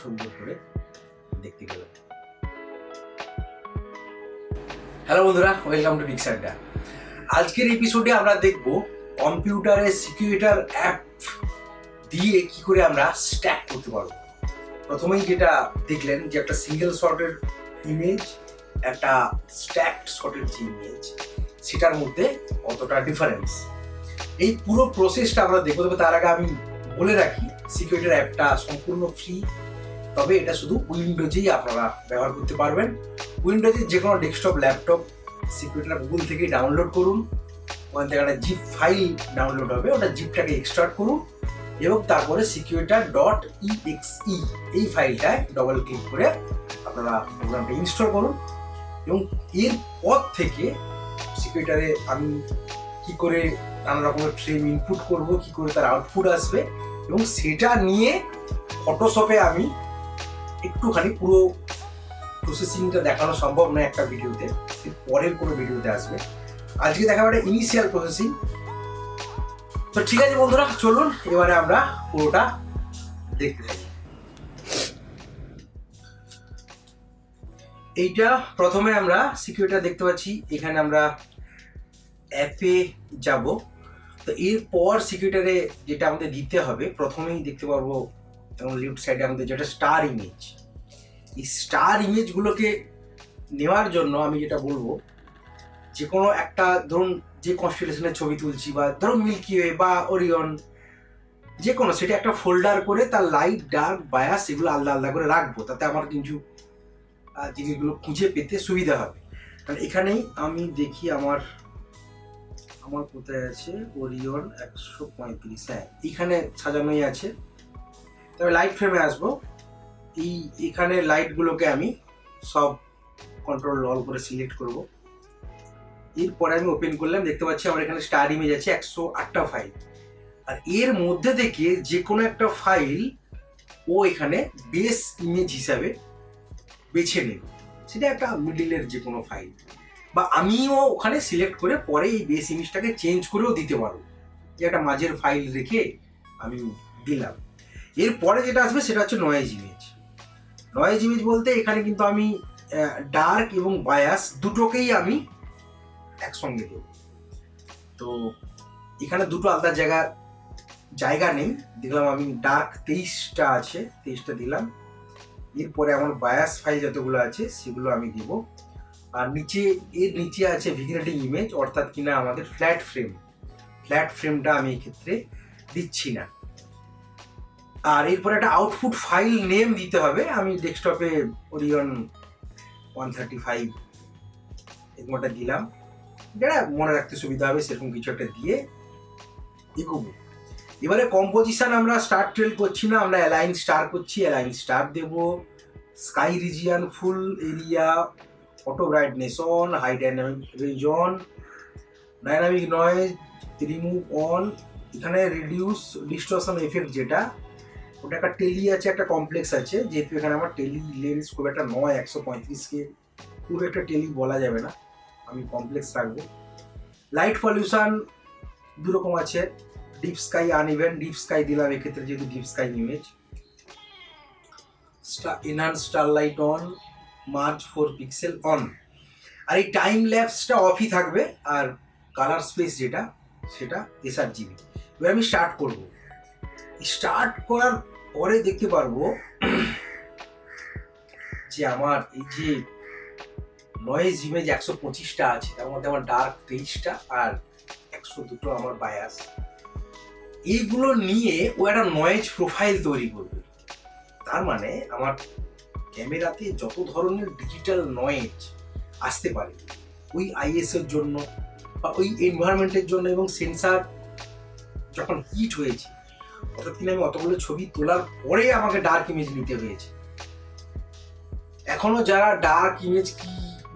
সুন্দর করে দেখতে পেলাম হ্যালো বন্ধুরা ওয়েলকাম টু পিক্সারডা আজকের এপিসোডে আমরা দেখব কম্পিউটারের সিকিউরিটার অ্যাপ দিয়ে কি করে আমরা স্ট্যাক করতে পারব। প্রথমেই যেটা দেখলেন যে একটা সিঙ্গেল শটের ইমেজ একটা স্ট্যাকড শটের যে ইমেজ সেটার মধ্যে কতটা ডিফারেন্স এই পুরো প্রসেসটা আমরা দেখব, তবে তার আগে আমি বলে রাখি সিকিউরিটির অ্যাপটা সম্পূর্ণ ফ্রি তবে এটা শুধু উইন্ডোজেই আপনারা ব্যবহার করতে পারবেন। উইন্ডোজের যে কোনো ডেস্কটপ ল্যাপটপ সিকিউরিটিটা গুগল থেকেই ডাউনলোড করুন। ওখান থেকে একটা জিপ ফাইল ডাউনলোড হবে, ওটা জিপটাকে এক্সট্রাক্ট করুন এবং তারপরে সিকিউরিটা ডট ইএক্সই এই ফাইলটায় ডবল ক্লিক করে আপনারা প্রোগ্রামটা ইনস্টল করুন এবং এর পর থেকে সিকিউরিটারে আমি কি করে নানা রকমের ফ্রেম ইনপুট করব, কি করে তার আউটপুট আসবে এবং সেটা নিয়ে ফটোশপে আমি একটুখানি পুরো প্রসেসিংটা দেখানো সম্ভব নয় একটা ভিডিওতে পরের কোনো ভিডিওতে আসবে। আজকে দেখাবো একটা ইনিশিয়াল প্রসেসিং তো ঠিক আছে বন্ধুরা, চলুন, এবারে আমরা পুরোটা দেখতে এইটা প্রথমে আমরা সিকিউরিটা দেখতে পাচ্ছি। এখানে আমরা অ্যাপে যাব। তো এরপর সিকিউরিটারে যেটা আমাদের দিতে হবে, প্রথমেই দেখতে পারব এবং লেফট সাইডে আমাদের যেটা স্টার ইমেজ এই স্টার ইমেজগুলোকে নেওয়ার জন্য আমি যেটা বলব যে কোনো একটা ধরুন যে কনস্টিটিউশনের ছবি তুলছি বা ধরুন মিল্কি ওয়ে বা ওরিয়ন যে কোনো সেটা একটা ফোল্ডার করে তার লাইট ডার্ক বায়াস এগুলো আলাদা আলাদা করে রাখব। তাতে আমার কিছু জিনিসগুলো খুঁজে পেতে সুবিধা হবে। কারণ এখানেই আমি দেখি আমার আমার কোথায় আছে? ওরিয়ন একশো পঁয়ত্রিশ হ্যাঁ এখানে সাজানোই আছে। তবে লাইট ফ্রেমে আসব। এই, এখানে লাইটগুলোকে আমি সব কন্ট্রোল অল করে সিলেক্ট করব। এরপরে আমি ওপেন করলাম, দেখতে পাচ্ছি আমার এখানে স্টার ইমেজ আছে একশো আটটা ফাইল আর এর মধ্যে থেকে যে কোনো একটা ফাইল ও এখানে বেস ইমেজ হিসাবে বেছে নেবে। সেটা একটা মিডিলের যে কোনো ফাইল বা আমিও ওখানে সিলেক্ট করে পরে এই বেস ইমেজটাকে চেঞ্জ করেও দিতে পারব। যে একটা মাঝের ফাইল রেখে আমি দিলাম। এরপরে যেটা আসবে সেটা হচ্ছে নয়েজ ইমেজ নয়েজ ইমেজ বলতে এখানে কিন্তু আমি ডার্ক এবং বায়াস দুটোকেই আমি একসঙ্গে দেব। তো এখানে দুটো আলাদা জায়গা জায়গা নেই। দেখলাম আমি ডার্ক তেইশটা আছে, তেইশটা দিলাম। এরপরে আমার বায়াস ফাইল যতগুলো আছে সেগুলো আমি দিব। আর নিচে, এর নিচে আছে ভিগনেটিং ইমেজ অর্থাৎ কিনা আমাদের ফ্ল্যাট ফ্রেম ফ্ল্যাট ফ্রেমটা আমি এক্ষেত্রে দিচ্ছি না। আর এরপরে একটা আউটপুট ফাইল নেম দিতে হবে। আমি ডেস্কটপে ওরিয়ন ওয়ান থার্টি ফাইভ এরকমটা দিলাম। যেটা মনে রাখতে সুবিধা হবে, সেরকম কিছু একটা দিয়ে এগোবো। এবারে কম্পোজিশন আমরা স্টার ট্রেল করছি না, আমরা অ্যালাইন স্টার করছি align star Dev. Sky region full area auto brightness high dynamic range on dynamic noise remove on এখানে রিডিউস ডিস্টরশন এফেক্ট যেটা ওটা একটা টেলি আছে, একটা কমপ্লেক্স আছে, যেহেতু এখানে আমার টেলি লেন্স খুব একটা নয়, একশো পঁয়ত্রিশকে খুব একটা টেলি বলা যাবে না, আমি কমপ্লেক্স রাখব। লাইট পলিউশন দু রকম আছে deep sky uneven deep sky দিলাম এক্ষেত্রে যেহেতু deep sky image enhance star light on march four pixel on আর এই টাইম ল্যাপসটা অফই থাকবে, আর কালার স্পেস যেটা, সেটা এসআর জিবি এবার আমি স্টার্ট করব। স্টার্ট করার পরে দেখতে পারব যে আমার এই যে নয়েজ ইমেজ একশো পঁচিশটা আছে, তার মধ্যে আমার ডার্ক তেইশটা আর একশো দুটো আমার বায়াস এইগুলো নিয়ে ও একটা নয়েজ প্রোফাইল তৈরি করবে। তার মানে আমার ক্যামেরাতে যত ধরনের ডিজিটাল নয়েজ আসতে পারে, ওই আইএস এর জন্য বা ওই এনভায়রনমেন্টের জন্য এবং সেন্সার যখন হিট হয়েছে অর্থাৎ আমি অতগুলো ছবি তোলার পরে আমাকে ডার্ক ইমেজ নিতে হয়েছে। এখনও যারা ডার্ক ইমেজ কি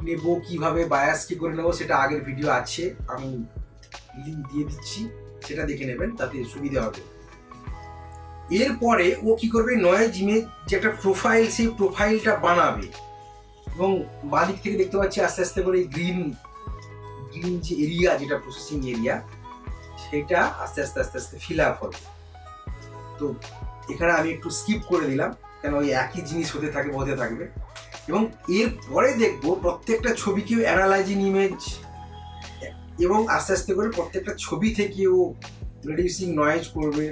নেব, কীভাবে বায়াস কি করে নেব সেটা আগের ভিডিও আছে, আমি লিঙ্ক দিয়ে দিচ্ছি, সেটা দেখে নেবেন, তাতে সুবিধা হবে। এরপরে ও কি করবে নয়েজ ইমেজ যে একটা প্রোফাইল সেই প্রোফাইলটা বানাবে। এবং বাদিক থেকে দেখতে পাচ্ছি আস্তে আস্তে করে গ্রিন গ্রিন যে এরিয়া যেটা প্রসেসিং এরিয়া সেটা আস্তে আস্তে আস্তে আস্তে ফিল আপ হবে। তো এখানে আমি একটু স্কিপ করে দিলাম কেন ওই একই জিনিস হতে থাকবে হতে থাকবে। এবং এর পরে দেখব প্রত্যেকটা ছবিকেও অ্যানালাইজিং ইমেজ এবং আস্তে আস্তে করে প্রত্যেকটা ছবি থেকেও রিডিউসিং নয়েজ করবে,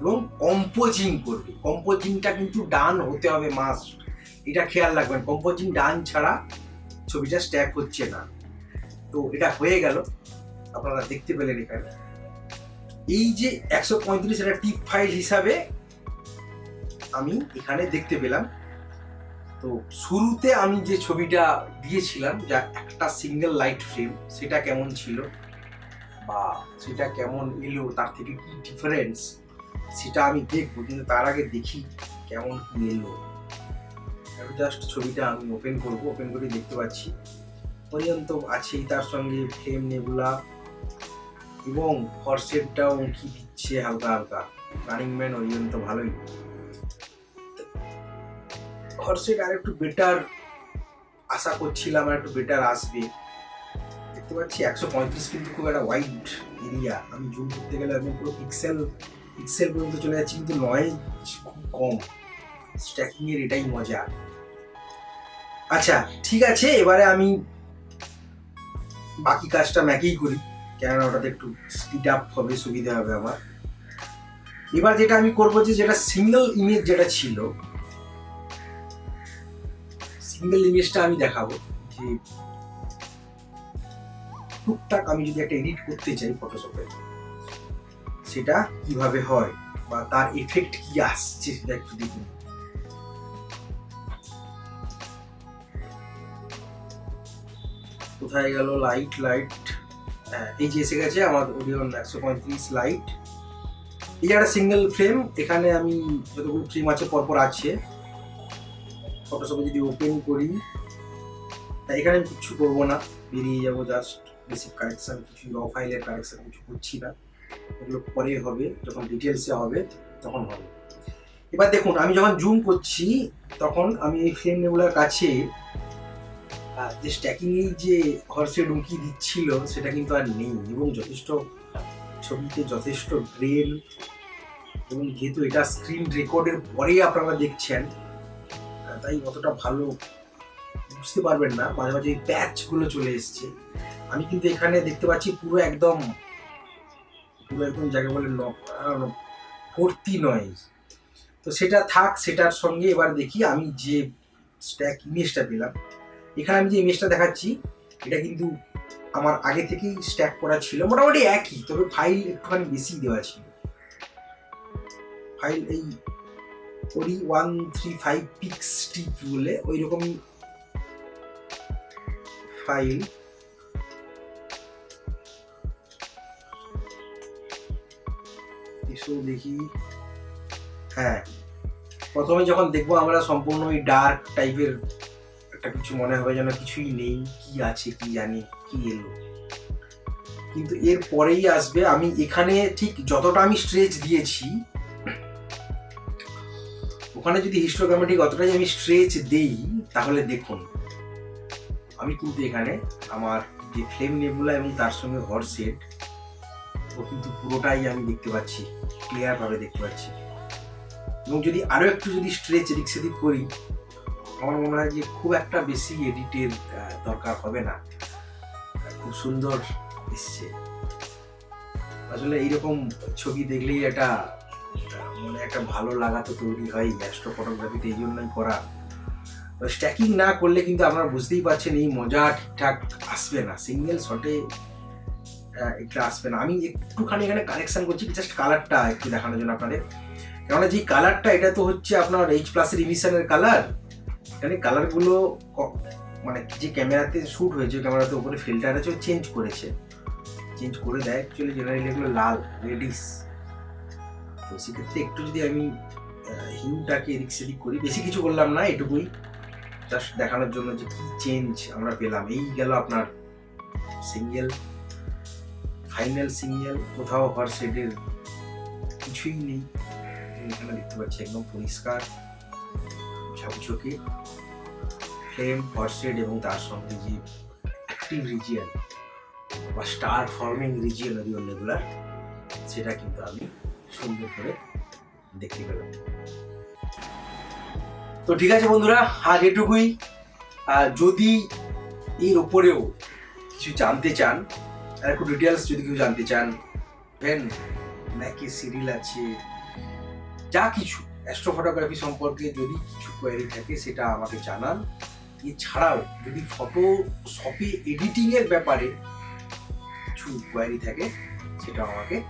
এবং কম্পোজিং করবে। কম্পোজিংটা কিন্তু ডান হতে হবে মাস্ট এটা খেয়াল রাখবেন কম্পোজিং ডান ছাড়া ছবিটা স্ট্যাক হচ্ছে না। তো এটা হয়ে গেল, আপনারা দেখতে পেলেন এখানে। এই যে একশো পঁয়ত্রিশ এটা টিপ ফাইল হিসাবে আমি এখানে দেখতে পেলাম। তো শুরুতে আমি যে ছবিটা দিয়েছিলাম, যা একটা সিঙ্গেল লাইট ফ্রেম সেটা কেমন ছিল বা সেটা কেমন এলো, তার থেকে কি ডিফারেন্স সেটা আমি দেখব, কিন্তু তার আগে দেখি কেমন এলো। জাস্ট ছবিটা আমি ওপেন করব ওপেন করে দেখতে পাচ্ছি। পর্যন্ত আছেই, তার সঙ্গে ফ্রেম নেগুলা এবং হর্সেটটাও উঁকি দিচ্ছে হালকা হালকা। রানিং ম্যান ওই জন্য তো ভালোই। হর্সেট আর একটু বেটার আশা করছিলাম আর একটু বেটার আসবে। দেখতে পাচ্ছি একশো পঁয়ত্রিশ কিন্তু খুব একটা ওয়াইড এরিয়া আমি জুম করতে গেলে আমি পুরো পিক্সেল পিক্সেল পর্যন্ত চলে যাচ্ছি, কিন্তু নয়েজ খুব কম। স্ট্যাকিং এর এটাই মজা। আচ্ছা ঠিক আছে, এবারে আমি বাকি কাজটা ম্যাকেই করি। কেননা ওটাতে একটু স্পিড আপ হবে, সুবিধা হবে আমার। এবার যেটা আমি করব যে, যেটা সিঙ্গেল ইমেজ যেটা ছিল সিঙ্গেল ইমেজটা আমি দেখাবো। যে টুকটাক আমি যদি একটা এডিট করতে চাই ফটোশপে সেটা কীভাবে হয় বা তার এফেক্ট কি আসছে সেটা একটু দেখুন কোথায় গেল? লাইট লাইট হ্যাঁ এই যে এসে গেছে আমার ওরিয়ন একশো পঁয়ত্রিশ লাইট এই একটা সিঙ্গেল ফ্রেম এখানে আমি যতগুলো ফ্রেম আছে পরপর আছে। ফটোশপে যদি ওপেন করি তা এখানে আমি কিচ্ছু করব না। বেরিয়ে যাব জাস্ট বেসিক কারেকশন কিছু র ফাইলের কারেকশন কিছু করছি না। এগুলো পরে হবে, যখন ডিটেলসে হবে, তখন হবে। এবার দেখুন, আমি যখন জুম করছি, তখন আমি এই ফ্রেম নেগুলোর কাছে যে স্ট্যাকিং এই যে হর্সে ডুমকি দিচ্ছিল, সেটা কিন্তু আর নেই এবং যথেষ্ট ছবিতে যথেষ্ট গ্রেন এবং যেহেতু এটা স্ক্রিন রেকর্ডের পরেই আপনারা দেখছেন তাই অতটা ভালো বুঝতে পারবেন না। মাঝে মাঝে এই প্যাচগুলো চলে এসছে। আমি কিন্তু এখানে দেখতে পাচ্ছি পুরো একদম পুরো একদম যাকে বলে ভর্তি নয়। তো সেটা থাক, সেটার সঙ্গে এবার দেখি আমি যে স্ট্যাক ইমেজটা পেলাম। এখানে আমি যে ইমেজটা দেখাচ্ছি, এটা কিন্তু আমার আগে থেকেই স্ট্যাক করা ছিল। মোটামুটি একই, তবে ফাইল একটুখানি বেশি দেওয়া ছিল। ফাইল এই ওরি ওয়ান থ্রি ফাইভ পিক্স টিপ বলে ওই রকমই ফাইল এসো দেখি। হ্যাঁ প্রথমে যখন দেখব আমরা সম্পূর্ণ ওই ডার্ক টাইপের একটা কিছু মনে হবে যেন কিছুই নেই, কি আছে কি জানি, কি এলো। কিন্তু এর পরেই আসবে, আমি এখানে ঠিক যতটা আমি স্ট্রেচ দিয়েছি, ওখানে যদি হিস্টোগ্রামেটিক অতটাই আমি স্ট্রেচ দেই, তাহলে দেখুন, আমি কিন্তু এখানে আমার যে ফ্লেম নেবুলা এবং তার সঙ্গে হর্সেট ও কিন্তু পুরোটাই আমি দেখতে পাচ্ছি ক্লিয়ার ভাবে দেখতে পাচ্ছি। এবং যদি আরও একটু যদি স্ট্রেচ এদিক সেদিক করি আমার মনে হয় যে খুব একটা বেশি এডিটের দরকার হবে না। খুব সুন্দর এসছে। আসলে এইরকম ছবি দেখলেই একটা আহ, মনে একটা ভালো লাগা তো তৈরি হয় অ্যাস্ট্রো ফটোগ্রাফিতে এই জন্যই করা। স্ট্যাকিং না করলে কিন্তু আপনারা বুঝতেই পারছেন এই মজা ঠিকঠাক আসবে না। সিঙ্গেল শটে এটা আসবে না। আমি একটুখানি এখানে কালেকশন করছি জাস্ট কালারটা একটু দেখানোর জন্য আপনাদের। কেননা যে কালারটা এটা তো হচ্ছে আপনার এইচ প্লাসের ইমিশনের কালার এখানে কালারগুলো মানে যে ক্যামেরাতে শ্যুট হয়েছে ক্যামেরাতে উপরে ফিল্টার আছে চেঞ্জ করেছে। চেঞ্জ করে দেয় অ্যাকচুয়ালি জেনারেলি এগুলো লাল রেডিস তো সেক্ষেত্রে একটু যদি আমি হিউটাকে এদিক সেদিক করি, বেশি কিছু করলাম না এটুকুই। জাস্ট দেখানোর জন্য যে কি চেঞ্জ আমরা পেলাম। এই গেল আপনার সিঙ্গেল ফাইনাল সিঙ্গেল কোথাও হর শেডের কিছুই নেই। এখানে দেখতে পাচ্ছি একদম পরিষ্কার। ঝকঝকে ফ্লেম হর্সেড এবং তার সঙ্গে যে অ্যাক্টিভ রিজিয়ন বা star forming region Orion regular সেটা কিন্তু আমি সুন্দর করে দেখতে পেলাম। তো ঠিক আছে বন্ধুরা, আজ এটুকুই। আর যদি এর ওপরেও কিছু জানতে চান, আর একটু ডিটেলস যদি কেউ জানতে চান ভেন নাকি সিরিয়াল আছে, যা কিছু অ্যাস্ট্রো ফটোগ্রাফি সম্পর্কে যদি কিছু কোয়ারি থাকে, সেটা আমাকে জানান। এছাড়াও যদি ফটো শপে এডিটিংয়ের ব্যাপারে কিছু কোয়ারি থাকে সেটা আমাকে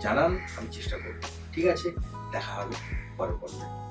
জানান, আমি চেষ্টা করব। ঠিক আছে? দেখা হবে পরের পর্বে।